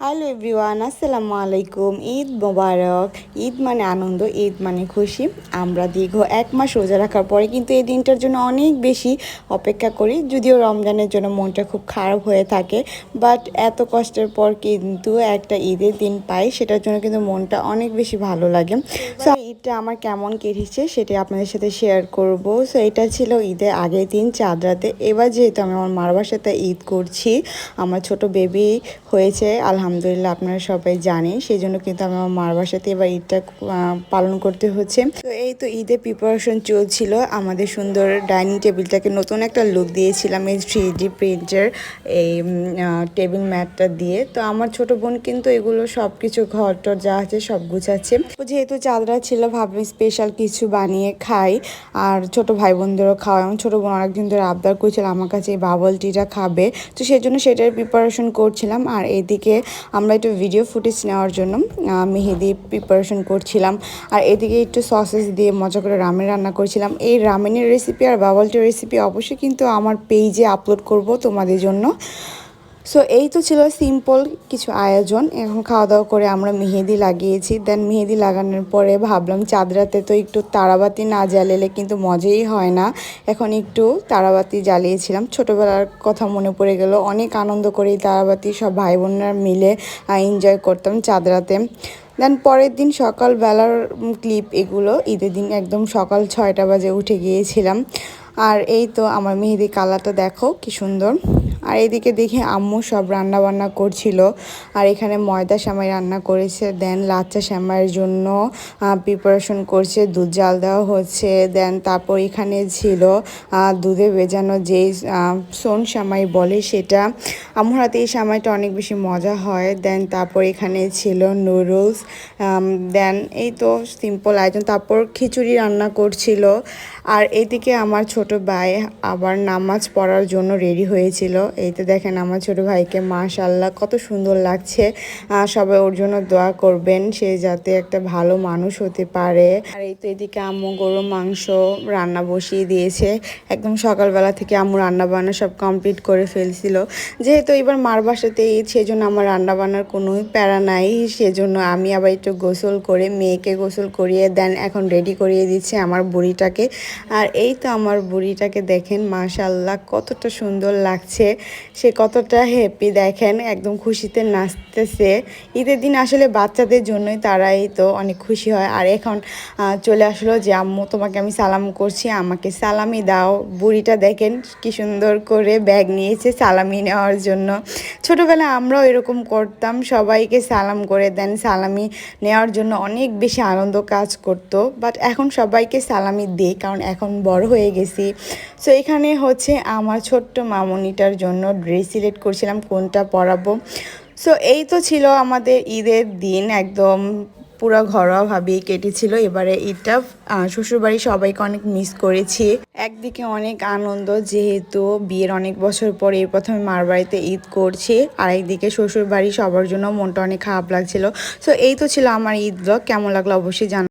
Hello everyone আসসালামু আলাইকুম। ঈদ মোবারক। ঈদ মানে আনন্দ, ঈদ মানে খুশি। আমরা দীর্ঘ এক মাস রোজা রাখার পরে কিন্তু এই দিনটার জন্য অনেক বেশি অপেক্ষা করি। যদিও রমজানের জন্য মনটা খুব খারাপ হয়ে থাকে বাট এত কষ্টের পর কিন্তু একটা ঈদের দিন পাই। সেটার জন্য কিন্তু মনটা অনেক বেশি ভালো লাগে। ঈদটা আমার কেমন কেটেছে সেটা আপনাদের সাথে শেয়ার করব। সো এটা ছিল ঈদের আগের দিন, চাঁদ রাতে। এবার যেহেতু আমি আমার মার বাসাতে ঈদ করছি, আমার ছোট বেবি হয়েছে, আলহামদুলিল্লাহ আপনারা সবাই জানেন সেই জন্য কিন্তু আমি আমার মার বাসাতে এবার ঈদটা পালন করতে হচ্ছে। তো এই তো ঈদের প্রিপারেশন চলছিল, আমাদের সুন্দর ডাইনিং টেবিলটাকে নতুন একটা লুক দিয়েছিলাম, এই থ্রি ডি প্রিন্টের এই টেবিল ম্যাটটা দিয়ে। তো আমার ছোট বোন কিন্তু এগুলো সব কিছু ঘর টর যা আছে সব গুছাচ্ছে। যেহেতু চাঁদরা ছিল ভাবলাম স্পেশাল কিছু বানিয়ে খাই। আর ছোট ভাই বোনদেরও খাওয়াই। আমার ছোটো বোন অনেকদিন ধরে আবদার করছিল আমার কাছে এই বাবল টিটা খাবে। তো সেই জন্য সেটার প্রিপারেশন করছিলাম। আর এদিকে আমরা একটু ভিডিও ফুটেজ নেওয়ার জন্য মেহেদি প্রিপারেশন করছিলাম। আর এদিকে একটু সসেস দিয়ে মজা করে রামেন রান্না করছিলাম। এই রামেনের রেসিপি আর বাবল টির রেসিপি অবশ্যই কিন্তু আমার পেজে আপলোড করব তোমাদের জন্য। সো এই তো ছিল সিম্পল কিছু আয়োজন। এখন খাওয়া দাওয়া করে আমরা মেহেদি লাগিয়েছি। দেন মেহেদি লাগানোর পরে ভাবলাম চাঁদরাতে তো একটু তারাবাতি না জ্বালালে কিন্তু মজাই হয় না। এখন একটু তারাবাতি জ্বালিয়েছিলাম। ছোটোবেলার কথা মনে পড়ে গেল। অনেক আনন্দ করে তারাবাতি সব ভাই বোনরা মিলে এনজয় করতাম চাঁদরাতে। দেন পরের দিন সকালবেলার ক্লিপ এগুলো ঈদের দিন একদম সকাল ছয়টা বাজে উঠে গিয়েছিলাম। আর এই তো আমার মেহেদি কালারটা দেখো কি সুন্দর। আর এদিকে দেখে আম্মু সব রান্না বান্না করছিল। আর এখানে ময়দা সামাই রান্না করেছে দেন লাচ্চা শ্যামাইয়ের জন্য প্রিপারেশন করছে, দুধ জাল দেওয়া হচ্ছে দেন তারপর এখানে ছিল দুধে ভেজানো যেই সোন সামাই বলে সেটা। আমার হাতে এই সামাইটা অনেক বেশি মজা হয় দেন তারপর এখানে ছিল নুডলস দেন এই তো সিম্পল আয়োজন তারপর খিচুড়ি রান্না করছিল। আর এদিকে আমার ছোট ভাই আবার নামাজ পড়ার জন্য রেডি হয়েছিল। এই তো দেখেন আমার ছোট ভাইকে মাশাল্লাহ কত সুন্দর লাগছে। সবাই ওর জন্য দোয়া করবেন, সে যাতে একটা ভালো মানুষ হতে পারে। আর এই তো এদিকে আম্মু গরু মাংস রান্না বসিয়ে দিয়েছে। একদম সকালবেলা থেকে আম্মু রান্না বান্না সব কমপ্লিট করে ফেলছিল। যেহেতু এবার মার বাসাতে ঈদ সেজন্য আমার রান্না বান্নার কোনোই প্যারা নাই। সেজন্য আমি আবার একটু গোসল করে মেয়েকে গোসল করিয়ে দেন, এখন রেডি করিয়ে দিচ্ছে আমার বুড়িটাকে। আর এই তো আমার বুড়িটাকে দেখেন মাশাল্লাহ কতটা সুন্দর লাগছে। সে কতটা হ্যাপি দেখেন, একদম খুশিতে নাচতেছে। ঈদের দিন আসলে বাচ্চাদের জন্যই তারাই তো অনেক খুশি হয়। আর এখন চলে আসলো যে, আম্মু, তোমাকে আমি সালাম করছি, আমাকে সালামি দাও। বুড়িটা দেখেন কি সুন্দর করে ব্যাগ নিয়েছে সালামি নেওয়ার জন্য। ছোটোবেলায় আমরাও এরকম করতাম, সবাইকে সালাম করে দেন, সালামি নেওয়ার জন্য অনেক বেশি আনন্দ কাজ করতো। বাট এখন সবাইকে সালামি দিই, কারণ এখন বড় হয়ে গেছি। সো এখানে হচ্ছে আমার ছোট্ট মামনিটার জন্য। ড্রেস সিলেক্ট করছিলাম, কোনটা পরাবো। সো এই তো ছিল আমাদের ঈদের দিন, একদম পুরো ঘরোয়াভাবেই কেটেছিল। এবারে ঈদটা শ্বশুরবাড়ি সবাইকে অনেক মিস করেছি। একদিকে অনেক আনন্দ, যেহেতু বিয়ের অনেক বছর পরে এই প্রথমে মার বাড়িতে ঈদ করছি আর একদিকে শ্বশুরবাড়ি সবার জন্য মনটা অনেক খারাপ লাগছিল। সো এই তো ছিল আমার ঈদ ব্লগ, কেমন লাগল অবশ্যই জানা